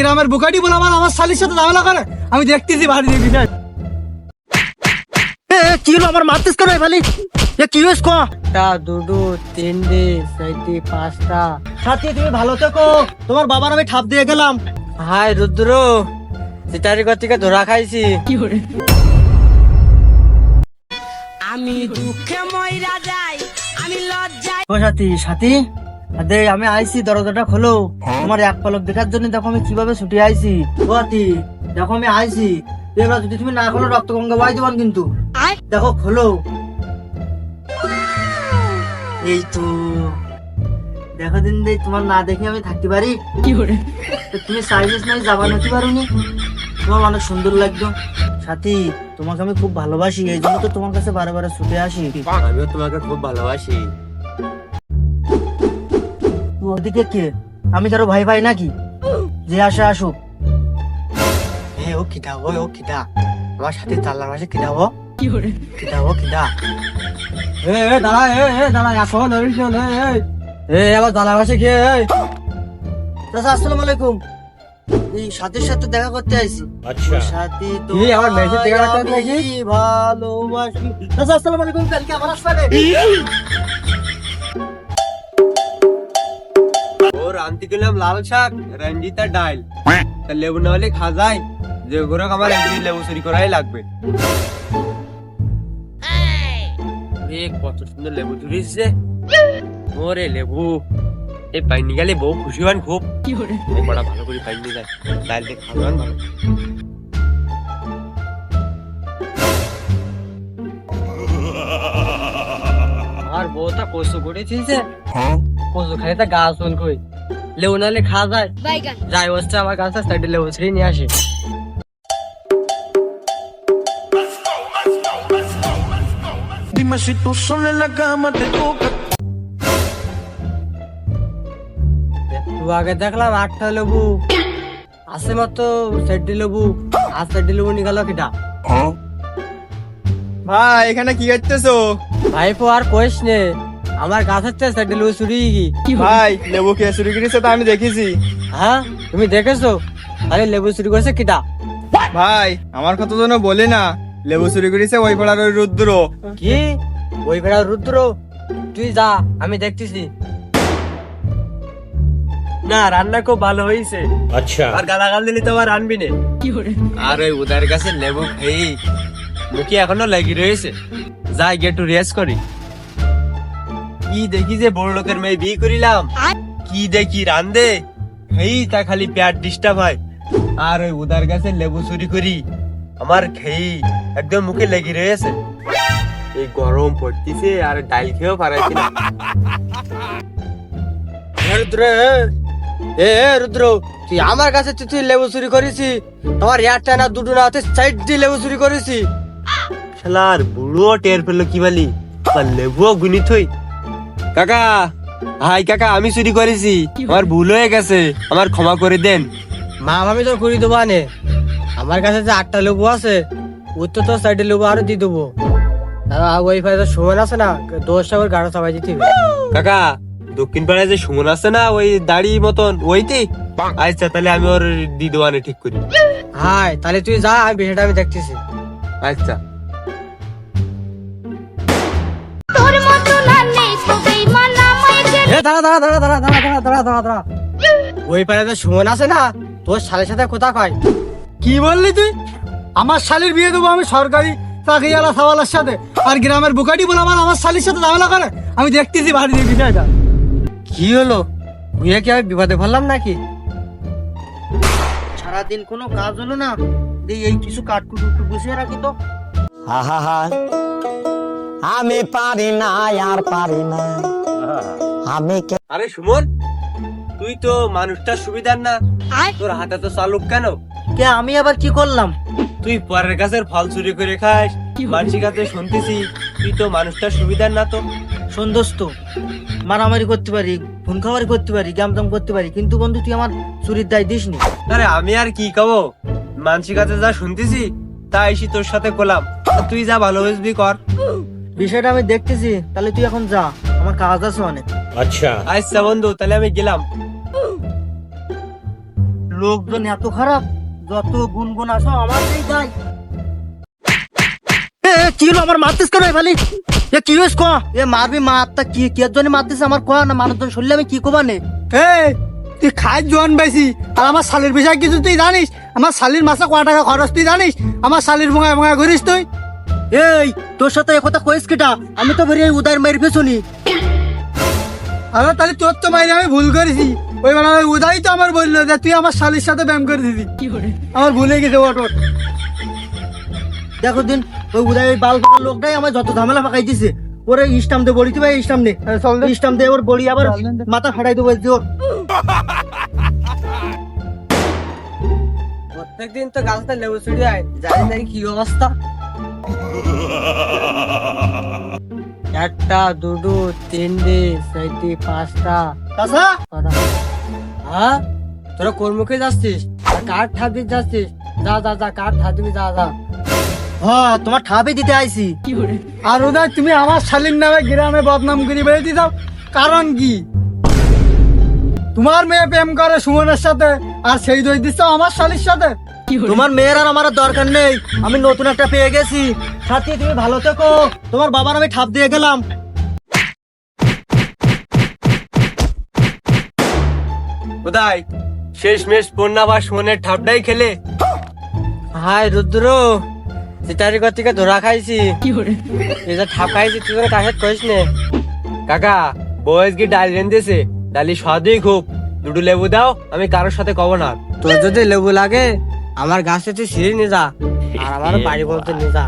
গ্রামের বুকাটি বলে আমার আমার শালির সাথে ঝামেলা করে। আমি দেখতেছি বাড়ি দিয়ে বিষয় কি হলো? আমার মারতিস কেন ভালি এ কি হয়েছ কো? একটা দুটো তিনটে চারটে পাঁচটা। সাথী তুমি ভালো থেকো। তোমার বাবার আমি ঠাপ দিয়ে গেলাম। হাই রুদ্র ঘর থেকে ধরা খাইছি। কি আমি দুঃখে ময়রা যাই আমি লজ্জায় ও সাথী সাথী। দে আমি আইছি দরজাটা খোলো। তোমার এক পলক দেখার জন্য দেখো আমি কীভাবে ছুটি আইছি। ও দেখো আমি আইছি। এবার যদি তুমি না খোলো রক্ত গঙ্গা বাই দিবান কিন্তু। দেখো খোলো। এই তো। দেখো দিন দে তোমার না দেখে আমি থাকতে পারি। তো তুমি সাইলেন্স নাই যাবা নাকি পারোনি? তোমার অনেক সুন্দর লাগতো। সাথী তোমাকে আমি খুব ভালোবাসি এই জন্য তো তোমার কাছে বারে বারে ছুটে আসি। আমিও তোমাকে খুব ভালোবাসি। ওদিকে কে? আমি কারও ভাই ভাই নাকি? যে আসে আসুক। এ ও কিটা ও ও কিটা আমার সাথে চাল্লার মাসে কিটা ও? কিটা ও কিটা এ এ দাঁড়া এ এ দাঁড়া আসো এ এ আবার দাঁড়া মাসে কে এই চাচা আসসালামু আলাইকুম। এই সাথীর সাথে দেখা করতে আইছি। আচ্ছা। সাথী তো কি, আমার মেসেজ দেখা। করতে নাকি? ভালোবাসি। চাচা আসসালামু আলাইকুম কালকে আবার আসবে আনতে গেলাম লাল শাক রঞ্জিতা ডাইল তা লেবু না হলে খা যায় যে ওগুলো আমার একদিন লেবু চুরি করাই লাগবে। কত সুন্দর লেবু ধরিস ওরে লেবু এই পাইনি গেলে বউ খুশি হন খুব। এই বড়া ভালো করে পাইনি যায় ডাইল দিয়ে খাওয়ান ভালো আর বউটা কষ্ট করেছিস কষ্ট খাই তা গাছ চল কই। লেবু নালে খা যায় যাই হচ্ছে আমার কাছে সাইডে লেবু ছিঁড়ে নিয়ে আসে। Dime si tú sola en la cama te toca. আগে দেখলাম আটটা লেবু। আছে মাত্র সাইডে লেবু আর সাইডে লেবু নিকাল কিটা? ভাই এখানে কি করতেছো ভাইপো আর কইস নে। আমার গাছের থেকে সাইডে লেবু চুরি কি? ভাই লেবু কে চুরি করেছে তো আমি দেখেছি। হ্যাঁ? তুমি দেখেছ? আরে লেবু চুরি করেছে কিটা? ভাই আমার কথা যেন বলে না লেবু চুরি করেছে ওই পাড়ার ওই রুদ্র। কি? ওই ভেড়া রুদ্র? তুই যা আমি দেখতেছি। না রান্না খুব ভালো হয়েছে আচ্ছা। আর গালাগাল দিলি তো আবার আনবি নে। আর ওই উদার কাছে লেবু খেয়ে মুখে এখনও লেগে রয়েছে। যাই গিয়ে একটু রেস্ট করি। কি দেখি যে বড় লোকের মেয়ে বিয়ে করিলাম? কি দেখি রান্দে? এই তা খালি পেট ডিস্টার্ব হয়। আর ওই উদার গাছে লেবু চুরি করি। আমার খেয়ে একদম মুখে লেগে রয়েছে। এই গরম পড়তিছে আর ডাইল খেয়েও পারাইছি না। রুদ্র এ, রুদ্র তুই আমার কাছে তুই তুই লেবু চুরি করেছি। আমার একটা না দুটো না তুই সাইড দিয়ে লেবু চুরি করেছি। শালার বুড়ো টের পেল কি বলি আর লেবুও গুনি থই। কাকা হাই কাকা আমি চুরি করেছি। আমার ভুল হয়ে গেছে আমার ক্ষমা করে দেন। মা আমি তো করি দেবো আনে। আমার কাছে যে আটটা লেবু আছে ওর তো তোর সাইডে লেবু আরও দিয়ে দেবো। ওই ফাইতে সুমন আছে না দোষটা ওর গাড়ো চাপাই দিতে কাকা দক্ষিণ পাড়ায় যে সুমন আছে না ওই দাড়ি মতন ওইতে আচ্ছা তাহলে আমি ওর দি দেওয়ানে ঠিক করি। হাই তাহলে তুই যা আমি বিষয়টা আমি দেখতেছি। আচ্ছা। দাঁড়া দাঁড়া দাঁড়া দাঁড়া দাঁড়া দাঁড়া দাঁড়া দাঁড়া দাঁড়া ওই পাড়ায় যে সুমন আছে না তোর সালের সাথে কোথা কয়। কি বললি তুই? আমার শালির বিয়ে দেবো আমি সরকারি চাকরিওয়ালা সাওয়ালার সাথে আর গ্রামের বুকাটি বলে আমার আমার শালির সাথে ঝামেলা করে। আমি দেখতেছি বাড়ি দিয়ে বিষয়টা। কি হলো? ভুয়ে কি আমি বিপদে ফেললাম নাকি? সারাদিন কোনো কাজ হলো না? দিয়ে এই কিছু কাটকুট একটু গুছিয়ে রাখি তো। আমি পারি না আর পারি না। আমি আরে সুমন তুই তো মানুষটার সুবিধার না। তোর হাতে তো চালুক কেন? কে আমি আবার কি করলাম? তুই পরের গাছের ফল চুরি করে খাস। মানুষের কাছে শুনতেছি তুই তো মানুষটার সুবিধার না তো। শোন দোস্ত মারামারি করতে পারি খুন খামারি করতে পারি গ্যামতাম করতে পারি কিন্তু বন্ধু তুই আমার চুরির দায় দিস নি আরে আমি আর কি কব? মানসিক কাছে যা শুনতেছি তা এসি তোর সাথে কোলাম আর তুই যা ভালো বুঝবি কর। বিষয়টা আমি দেখতেছি তাহলে তুই এখন যা আমার কাজ আছে অনেক। আচ্ছা। বন্ধু তাহলে আমি গেলাম। লোকজন এত খারাপ যত গুনগুন আসো আমারই যাই এ এ, কি হলো? আমার মারতিস কেন ভালি এ কি হয়েছ ক? এ মারবি মারতা কি কি জন্য মারতিস আমার কয়া না মানুষজন শুনলে আমি কি কবা নে? এই তুই খাই জোয়ান পাইছি। আর আমার শালির বিষয় কিছু তুই জানিস? আমার শালির মাসে কয় টাকা খরচ তুই জানিস? আমার শালির ভঙায় ভঙায় ঘুরিস তুই। এই তোর সাথে একথা কইস কেটা? আমি তো বেরিয়ে উদার মেরে ফেছুনি আরে তাহলে তোর তো মাইনে আমি ভুল করেছি। ওই মানে ওই উদয় তো আমার বলল যে তুই আমার শালির সাথে ব্যায়াম করে দিবি। আমার ভুলে গেছে ওট ওট দেখো দিন ওই উদয় ওই বাল ফাঁকা লোকটাই আমার যত ঝামেলা ফাঁকাই দিছে ওরে ইস্টাম দে বড়ি দিবে ইস্টাম নে ইস্টাম দে ওর বড়ি আবার মাথা ফাটাই দেবো জোর। প্রত্যেকদিন তো গাছটা লেবু চুরি হয় জানি না কি অবস্থা। একটা দুটো তিনটে চারটে পাঁচটা। হ্যাঁ তোরা কর্মকে যাচ্ছিস? কার ঠাপ দিতে যাচ্ছিস? যা যা যা কার ঠাপ দিবি যা যা। হ্যাঁ তোমার ঠাপে দিতে আইছি। আর উদয় তুমি আমার শালির নামে গ্রামে বদনাম করে বেড়ে দিতাম কারণ কি? তোমার মেয়ে প্রেম করে সুমনের সাথে আর সেই দই দিচ্ছ আমার শালীর সাথে। তোমার মেয়ের আর আমার দরকার নেই। আমি নতুন একটা পেয়ে গেছি। সাথী তুমি ভালো থেকো। তোমার বাবার আমি ঠাপ দিয়ে গেলাম। কোথায় শেষ মেশ পন্না বা সোনের ঠাপটাই খেলে। হাই রুদ্র থেকে ধরা খাইছি। যে ঠাপ খাইছি তুই তো কাছে কইস নে? কাকা বয়স কি ডাল রেন্দেছে ডালি স্বাদই খুব। দুটো লেবু দাও আমি কারোর সাথে কব না। তোর যদি লেবু লাগে আমার গাছে তুই সিঁড়ি নিয়ে যা। আর আমার বাড়ি বলতে নিয়ে যা।